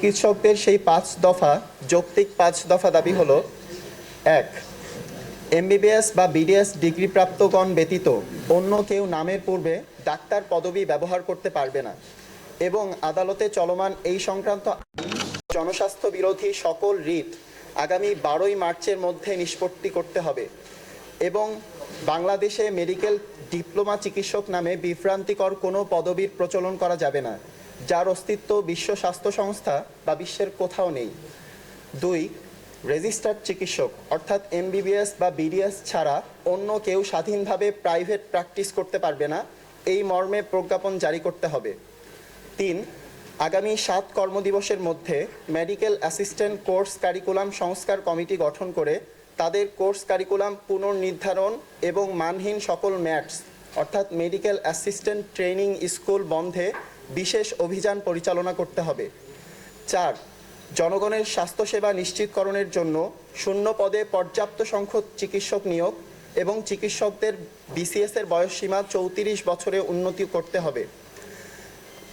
চিকিৎসকদের সেই পাঁচ দফা, যৌক্তিক পাঁচ দফা দাবি হলো, এক এমবিবিএস বা বিডিএস ডিগ্রিপ্রাপ্তগণ ব্যতীত অন্য কেউ নামের পূর্বে ডাক্তার পদবি ব্যবহার করতে পারবে না এবং আদালতে চলমান এই সংক্রান্ত জনস্বাস্থ্য বিরোধী সকল রিট আগামী বারোই মার্চের মধ্যে নিষ্পত্তি করতে হবে এবং বাংলাদেশে মেডিকেল ডিপ্লোমা চিকিৎসক নামে বিভ্রান্তিকর কোনো পদবীর প্রচলন করা যাবে না। যার অস্তিত্ব বিশ্ব স্বাস্থ্য সংস্থা বা বিশ্বের কোথাও নেই। দুই, রেজিস্টার্ড চিকিৎসক, অর্থাৎ এমবিবিএস বা বিডিএস ছাড়া অন্য কেউ স্বাধীনভাবে প্রাইভেট প্র্যাকটিস করতে পারবে না, এই মর্মে প্রজ্ঞাপন জারি করতে হবে। তিন, আগামী সাত কর্মদিবসের মধ্যে মেডিকেল অ্যাসিস্ট্যান্ট কোর্স কারিকুলাম সংস্কার কমিটি গঠন করে তাদের কোর্স কারিকুলাম পুনর্নির্ধারণ এবং মানহীন সকল ম্যাটস অর্থাৎ মেডিকেল অ্যাসিস্ট্যান্ট ট্রেনিং স্কুল বন্ধে বিশেষ অভিযান পরিচালনা করতে হবে। চার, জনগণের স্বাস্থ্যসেবা নিশ্চিতকরণের জন্য শূন্য পদে পর্যাপ্ত সংখ্যক চিকিৎসক নিয়োগ এবং চিকিৎসকদের বিসিএসের বয়সসীমা চৌত্রিশ বছরে উন্নতি করতে হবে।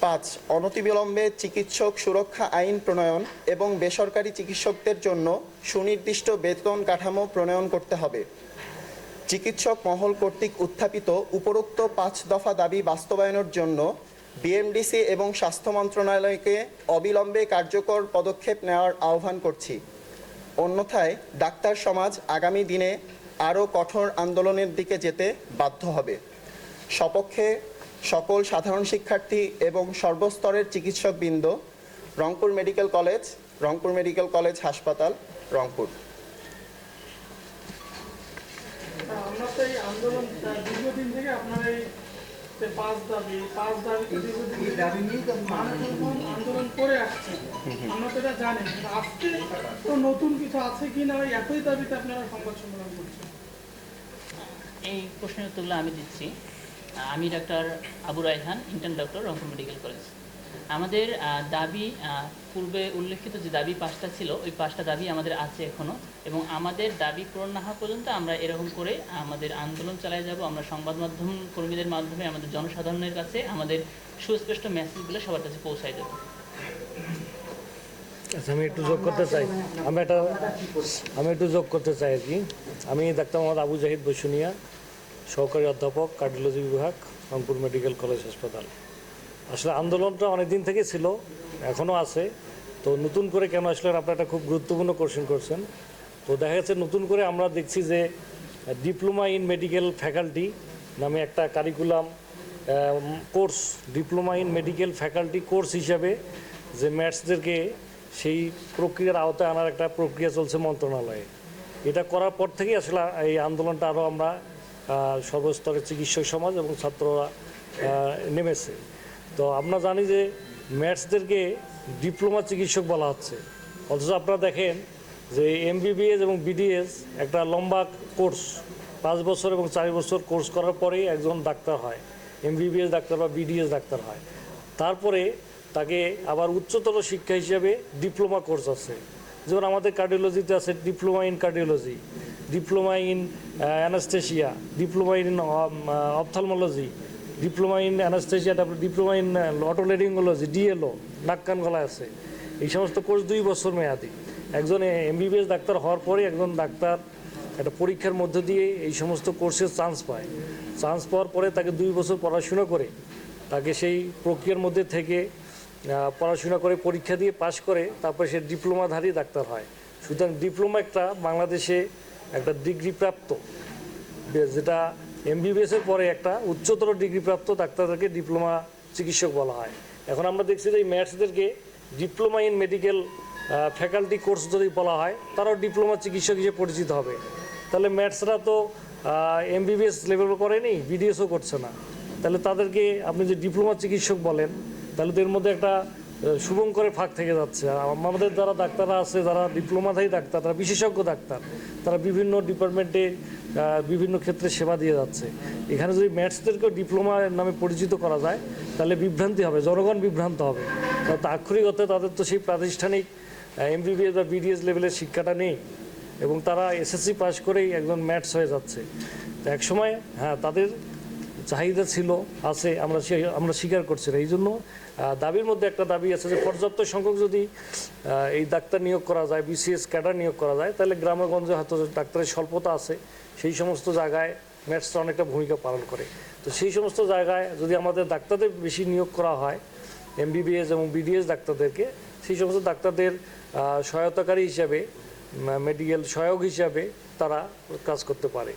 পাঁচ, অনতিবিলম্বে চিকিৎসক সুরক্ষা আইন প্রণয়ন এবং বেসরকারি চিকিৎসকদের জন্য সুনির্দিষ্ট বেতন কাঠামো প্রণয়ন করতে হবে। চিকিৎসক মহল কর্তৃক উত্থাপিত উপরোক্ত পাঁচ দফা দাবি বাস্তবায়নের জন্য বিএমডিসি এবং স্বাস্থ্য মন্ত্রণালয়কে অবিলম্বে কার্যকর পদক্ষেপ নেওয়ার আহ্বান করছি। অন্যথায় ডাক্তার সমাজ আগামী দিনে আরও কঠোর আন্দোলনের দিকে যেতে বাধ্য হবে। সপক্ষে সকল সাধারণ শিক্ষার্থী এবং সর্বস্তরের চিকিৎসকবৃন্দ, Rangpur medical college, Rangpur medical college হাসপাতাল, রংপুর। এই আন্দোলন দীর্ঘদিন থেকে আপনার এই পাঁচ দাবি পাঁচ দাবি দীর্ঘদিন থেকে মানুষ যখন আন্দোলন করে আসছে। আমরা তো এটা জানি আজকে তো নতুন কিছু আছে কি না একই দাবিতে আপনারা সংবাদ সম্মেলন করছেন? এই প্রশ্নের উত্তরগুলো আমি দিচ্ছি। আমি doctor Abu Raihan intern doctor Rangpur medical college আমাদের দাবি পূর্বে উল্লেখিত যে দাবি পাঁচটা ছিল, ওই পাঁচটা দাবি আমাদের আছে এখনও এবং আমাদের দাবি পূরণ না হওয়া পর্যন্ত আমরা এরকম করে আমাদের আন্দোলন চালিয়ে যাব। আমরা সংবাদ মাধ্যম কর্মীদের মাধ্যমে, আমাদের জনসাধারণের কাছে আমাদের সুস্পষ্ট মেসেজগুলো সবার কাছে পৌঁছায় দেবো। আচ্ছা আমি একটু যোগ করতে চাই। আমি একটা, আমি একটু যোগ করতে চাই আর কি। আমি ডাক্তার মোহাম্মদ আবু জাহিদ বসুনিয়া সহকারী অধ্যাপক, কার্ডিওলজি বিভাগ, রংপুর মেডিকেল কলেজ হাসপাতাল। আসলে আন্দোলনটা অনেক দিন থেকে ছিল এখনও আছে। তো নতুন করে কেন আসলে আপনারা একটা খুব গুরুত্বপূর্ণ কোশ্চেন করছেন? তো দেখা যাচ্ছে নতুন করে আমরা দেখছি যে ডিপ্লোমা ইন মেডিকেল ফ্যাকাল্টি নামে একটা curriculum course diploma in medical faculty course হিসাবে যে ম্যাথসদেরকে সেই প্রক্রিয়ার আওতায় আনার একটা প্রক্রিয়া চলছে মন্ত্রণালয়ে। এটা করার পর থেকেই আসলে এই আন্দোলনটা আরও আমরা সর্বস্তরের চিকিৎসক সমাজ এবং ছাত্ররা নেমেছে। তো আমরা জানি যে ম্যাথসদেরকে ডিপ্লোমা চিকিৎসক বলা হচ্ছে। অথচ আপনারা দেখেন যে এমবিবিএস এবং বিডিএস একটা লম্বা কোর্স, পাঁচ বছর এবং চার বছর কোর্স করার পরেই একজন ডাক্তার হয়। এমবিবিএস ডাক্তার বা বিডিএস ডাক্তার হয়। তারপরে তাকে আবার উচ্চতর শিক্ষা হিসাবে ডিপ্লোমা কোর্স আছে। যেমন আমাদের কার্ডিওলজিতে আছে diploma in cardiology, diploma in anaesthesia diploma in ophthalmology diploma in anaesthesia তারপরে ডিপ্লোমা ইন অটোলেডিংওলজি ডিএলও নাক কান গলায় আছে। এই সমস্ত কোর্স দুই বছর মেয়াদি। একজন এমবিবিএস ডাক্তার হওয়ার পরে একজন ডাক্তার একটা পরীক্ষার মধ্য দিয়ে এই সমস্ত কোর্সের চান্স পায়। চান্স পাওয়ার পরে তাকে দুই বছর পড়াশোনা করে, তাকে সেই প্রক্রিয়ার মধ্যে থেকে পড়াশোনা করে, পরীক্ষা দিয়ে পাশ করে, তারপরে সে ডিপ্লোমাধারী ডাক্তার হয়। সুতরাং ডিপ্লোমা একটা বাংলাদেশে একটা ডিগ্রিপ্রাপ্ত বে- যেটা এমবিবিএস এর পরে একটা উচ্চতর ডিগ্রিপ্রাপ্ত ডাক্তারদেরকে ডিপ্লোমা চিকিৎসক বলা হয়। এখন আমরা দেখছি যে এই ম্যাথসদেরকে diploma in medical faculty course যদি বলা হয়, তারাও ডিপ্লোমা চিকিৎসক হিসেবে পরিচিত হবে। তাহলে ম্যাথসরা তো এমবিবিএস লেভেল করেনি বিডিএসও করছে না। তাহলে তাদেরকে আপনি যে ডিপ্লোমা চিকিৎসক বলেন, তাহলে তো এর মধ্যে একটা শুভঙ্করের ফাঁক থেকে যাচ্ছে। আর আমাদের যারা ডাক্তাররা আছে, যারা ডিপ্লোমাধারী ডাক্তার, তারা বিশেষজ্ঞ ডাক্তার, তারা বিভিন্ন ডিপার্টমেন্টে বিভিন্ন ক্ষেত্রে সেবা দিয়ে যাচ্ছে। এখানে যদি ম্যাথসদেরকেও ডিপ্লোমা নামে পরিচিত করা যায়, তাহলে বিভ্রান্তি হবে, জনগণ বিভ্রান্ত হবে। কারণ আক্ষরিক তাদের তো সেই প্রাতিষ্ঠানিক এমবিবিএস বা বিডিএস লেভেলের শিক্ষাটা নেই। এবং তারা এসএসসি পাশ করেই একজন ম্যাথস হয়ে যাচ্ছে। তো একসময় হ্যাঁ তাদের চাহিদা ছিল, আছে, আমরা আমরা স্বীকার করছি না। এই জন্য দাবির মধ্যে একটা দাবি আছে যে পর্যাপ্ত সংখ্যক যদি এই ডাক্তার নিয়োগ করা যায়, বিসিএস ক্যাডার নিয়োগ করা যায়, তাহলে গ্রামেগঞ্জে হয়তো ডাক্তারের স্বল্পতা আছে, সেই সমস্ত জায়গায় ম্যাথসটা অনেকটা ভূমিকা পালন করে। তো সেই সমস্ত জায়গায় যদি আমাদের ডাক্তারদের বেশি নিয়োগ করা হয়, এমবিবিএস এবং বিডিএস ডাক্তারদেরকে, সেই সমস্ত ডাক্তারদের সহায়তাকারী হিসাবে মেডিকেল সহায়ক হিসাবে তারা কাজ করতে পারে।